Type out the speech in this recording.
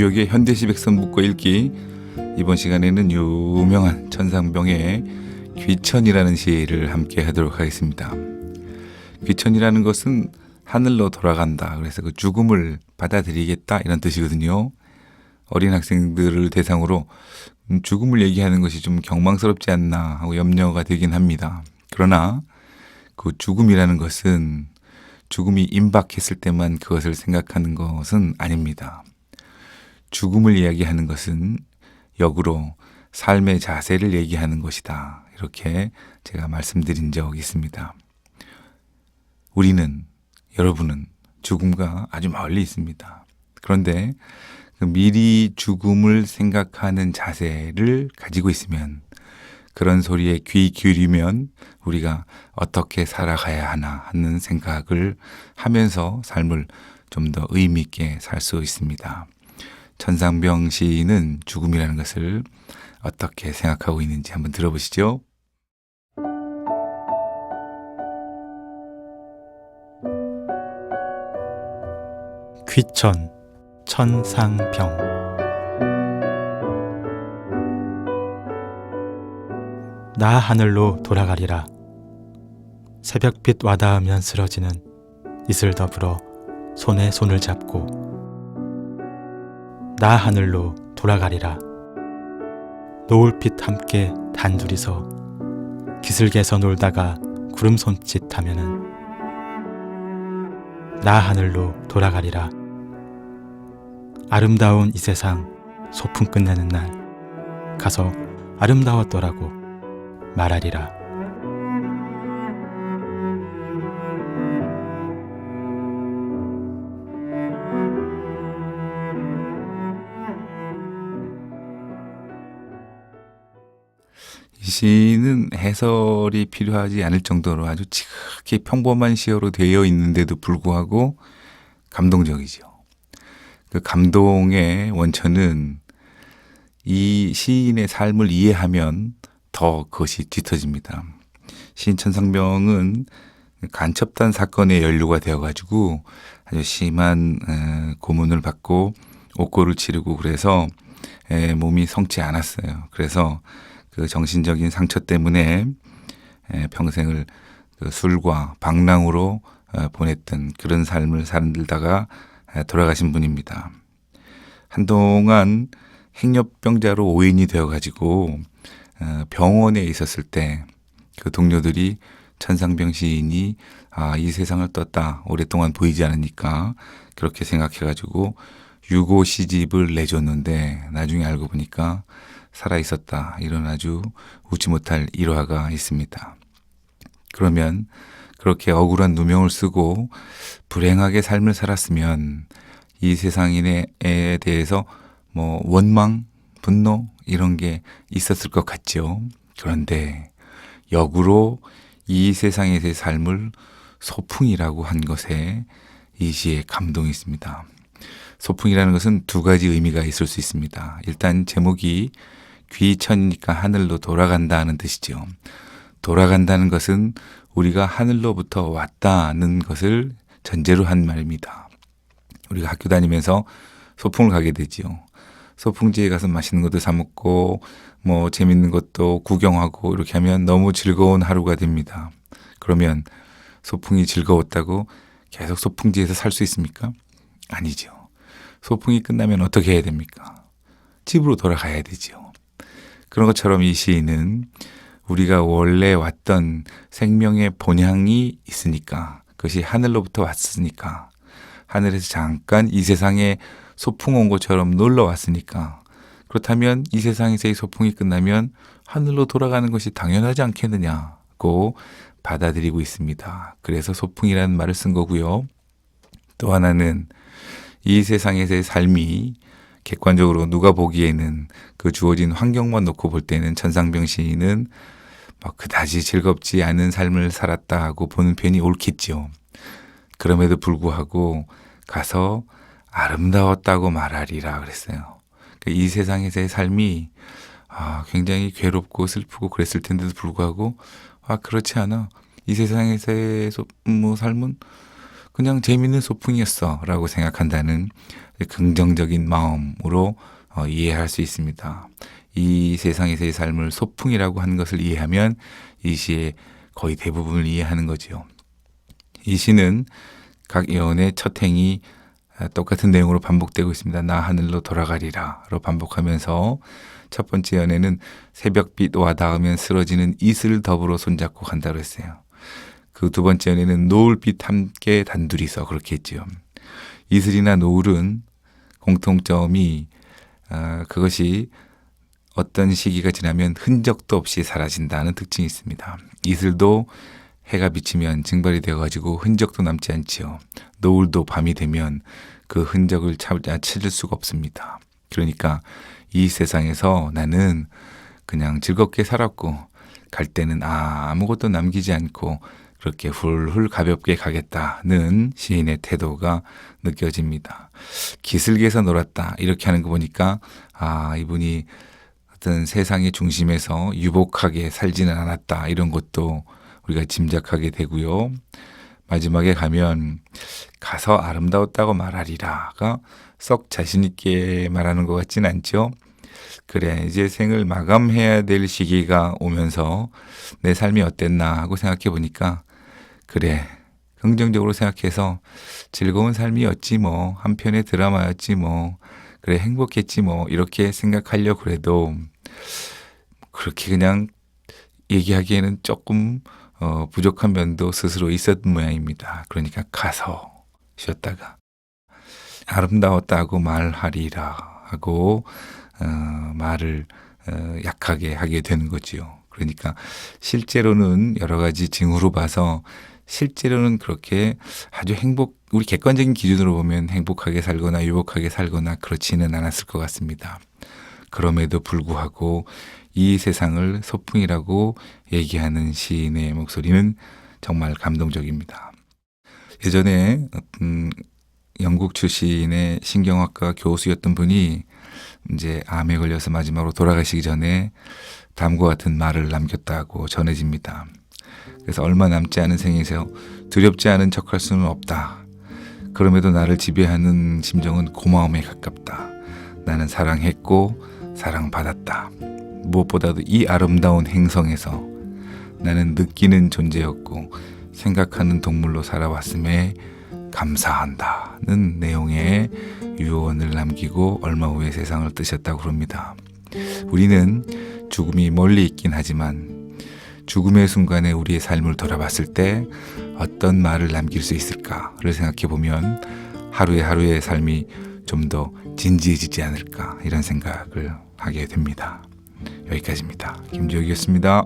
김주혁의 현대시 백선 묶어 읽기 이번 시간에는 유명한 천상병의 귀천이라는 시를 함께 하도록 하겠습니다. 귀천이라는 것은 하늘로 돌아간다. 그래서 그 죽음을 받아들이겠다 이런 뜻이거든요. 어린 학생들을 대상으로 음, 죽음을 얘기하는 것이 좀 경망스럽지 않나 하고 염려가 되긴 합니다. 그러나 그 죽음이라는 것은 죽음이 임박했을 때만 그것을 생각하는 것은 아닙니다. 죽음을 이야기하는 것은 역으로 삶의 자세를 얘기하는 것이다. 이렇게 제가 말씀드린 적이 있습니다. 우리는, 여러분은 죽음과 아주 멀리 있습니다. 그런데 그 미리 죽음을 생각하는 자세를 가지고 있으면 그런 소리에 귀 기울이면 우리가 어떻게 살아가야 하나 하는 생각을 하면서 삶을 좀 더 의미 있게 살 수 있습니다. 천상병 시인은 죽음이라는 것을 어떻게 생각하고 있는지 한번 들어보시죠. 귀천 천상병 나 하늘로 돌아가리라 새벽빛 와닿으면 쓰러지는 이슬 더불어 손에 손을 잡고 나 하늘로 돌아가리라 노을빛 함께 단둘이서 기슭에서 놀다가 구름 손짓 하면은 나 하늘로 돌아가리라 아름다운 이 세상 소풍 끝내는 날 가서 아름다웠더라고 말하리라. 시는 해설이 필요하지 않을 정도로 아주 지극히 평범한 시어로 되어 있는데도 불구하고 감동적이죠. 그 감동의 원천은 이 시인의 삶을 이해하면 더 그것이 뒤터집니다. 시인 천상병은 간첩단 사건에 연루가 되어가지고 아주 심한 에, 고문을 받고 옥고를 치르고 그래서 에, 몸이 성치 않았어요. 그래서 그 정신적인 상처 때문에 에, 평생을 그 술과 방랑으로 어, 보냈던 그런 삶을 살다가 에, 돌아가신 분입니다. 한동안 행렬병자로 오인이 되어가지고 어, 병원에 있었을 때 그 동료들이 천상병 시인이 아, 이 세상을 떴다. 오랫동안 보이지 않으니까 그렇게 생각해가지고 유고 시집을 내줬는데 나중에 알고 보니까 살아 있었다. 이런 아주 웃지 못할 일화가 있습니다. 그러면 그렇게 억울한 누명을 쓰고 불행하게 삶을 살았으면 이 세상인에 대해서 뭐 원망, 분노 이런 게 있었을 것 같죠. 그런데 역으로 이 세상에서의 삶을 소풍이라고 한 것에 이 시에 감동이 있습니다. 소풍이라는 것은 두 가지 의미가 있을 수 있습니다. 일단 제목이 귀천이니까 하늘로 돌아간다는 뜻이죠. 돌아간다는 것은 우리가 하늘로부터 왔다는 것을 전제로 한 말입니다. 우리가 학교 다니면서 소풍을 가게 되지요. 소풍지에 가서 맛있는 것도 사 먹고 뭐 재밌는 것도 구경하고 이렇게 하면 너무 즐거운 하루가 됩니다. 그러면 소풍이 즐거웠다고 계속 소풍지에서 살 수 있습니까? 아니죠. 소풍이 끝나면 어떻게 해야 됩니까? 집으로 돌아가야 되죠. 그런 것처럼 이 시인은 우리가 원래 왔던 생명의 본향이 있으니까 그것이 하늘로부터 왔으니까 하늘에서 잠깐 이 세상에 소풍 온 것처럼 놀러 왔으니까 그렇다면 이 세상에서의 소풍이 끝나면 하늘로 돌아가는 것이 당연하지 않겠느냐고 받아들이고 있습니다. 그래서 소풍이라는 말을 쓴 거고요. 또 하나는 이 세상에서의 삶이 객관적으로 누가 보기에는 그 주어진 환경만 놓고 볼 때는 천상병 시인은 뭐 그다지 즐겁지 않은 삶을 살았다고 보는 편이 옳겠죠. 그럼에도 불구하고 가서 아름다웠다고 말하리라 그랬어요. 이 세상에서의 삶이 아, 굉장히 괴롭고 슬프고 그랬을 텐데도 불구하고 아 그렇지 않아. 이 세상에서의 소- 뭐 삶은 그냥 재밌는 소풍이었어 라고 생각한다는 긍정적인 마음으로 어, 이해할 수 있습니다. 이 세상에서의 삶을 소풍이라고 하는 것을 이해하면 이 시의 거의 대부분을 이해하는 거지요. 이 시는 각 예언의 첫 행이 아, 똑같은 내용으로 반복되고 있습니다. 나 하늘로 돌아가리라로 반복하면서 첫 번째 연애는 새벽빛 와 닿으면 쓰러지는 이슬 더불어 손잡고 간다고 했어요. 그 두 번째 연애는 노을빛 함께 단둘이서 그렇게 했지요. 이슬이나 노을은 공통점이 아, 그것이 어떤 시기가 지나면 흔적도 없이 사라진다는 특징이 있습니다. 이슬도 해가 비치면 증발이 되어가지고 흔적도 남지 않지요. 노을도 밤이 되면 그 흔적을 찾- 찾을 수가 없습니다. 그러니까 이 세상에서 나는 그냥 즐겁게 살았고 갈 때는 아, 아무것도 남기지 않고 그렇게 훌훌 가볍게 가겠다는 시인의 태도가 느껴집니다. 기슭에서 놀았다 이렇게 하는 거 보니까 아 이분이 어떤 세상의 중심에서 유복하게 살지는 않았다 이런 것도 우리가 짐작하게 되고요. 마지막에 가면 가서 아름다웠다고 말하리라가 썩 자신 있게 말하는 것 같진 않죠. 그래 이제 생을 마감해야 될 시기가 오면서 내 삶이 어땠나 하고 생각해 보니까 그래 긍정적으로 생각해서 즐거운 삶이었지 뭐 한편의 드라마였지 뭐 그래 행복했지 뭐 이렇게 생각하려고 그래도 그렇게 그냥 얘기하기에는 조금 어, 부족한 면도 스스로 있었던 모양입니다. 그러니까 가서 쉬었다가 아름다웠다고 말하리라 하고 어, 말을 어, 약하게 하게 되는 거지요. 그러니까 실제로는 여러 가지 징후로 봐서 실제로는 그렇게 아주 행복 우리 객관적인 기준으로 보면 행복하게 살거나 유복하게 살거나 그렇지는 않았을 것 같습니다. 그럼에도 불구하고 이 세상을 소풍이라고 얘기하는 시인의 목소리는 정말 감동적입니다. 예전에 어떤 영국 출신의 신경학과 교수였던 분이 이제 암에 걸려서 마지막으로 돌아가시기 전에 다음과 같은 말을 남겼다고 전해집니다. 그래서 얼마 남지 않은 생에서 두렵지 않은 척할 수는 없다. 그럼에도 나를 지배하는 심정은 고마움에 가깝다. 나는 사랑했고 사랑받았다. 무엇보다도 이 아름다운 행성에서 나는 느끼는 존재였고 생각하는 동물로 살아왔음에 감사한다는 내용의 유언을 남기고 얼마 후에 세상을 뜨셨다고 합니다. 우리는 죽음이 멀리 있긴 하지만 죽음의 순간에 우리의 삶을 돌아봤을 때 어떤 말을 남길 수 있을까를 생각해 보면 하루의 하루의 삶이 좀 더 진지해지지 않을까 이런 생각을 하게 됩니다. 여기까지입니다. 김지혁이었습니다.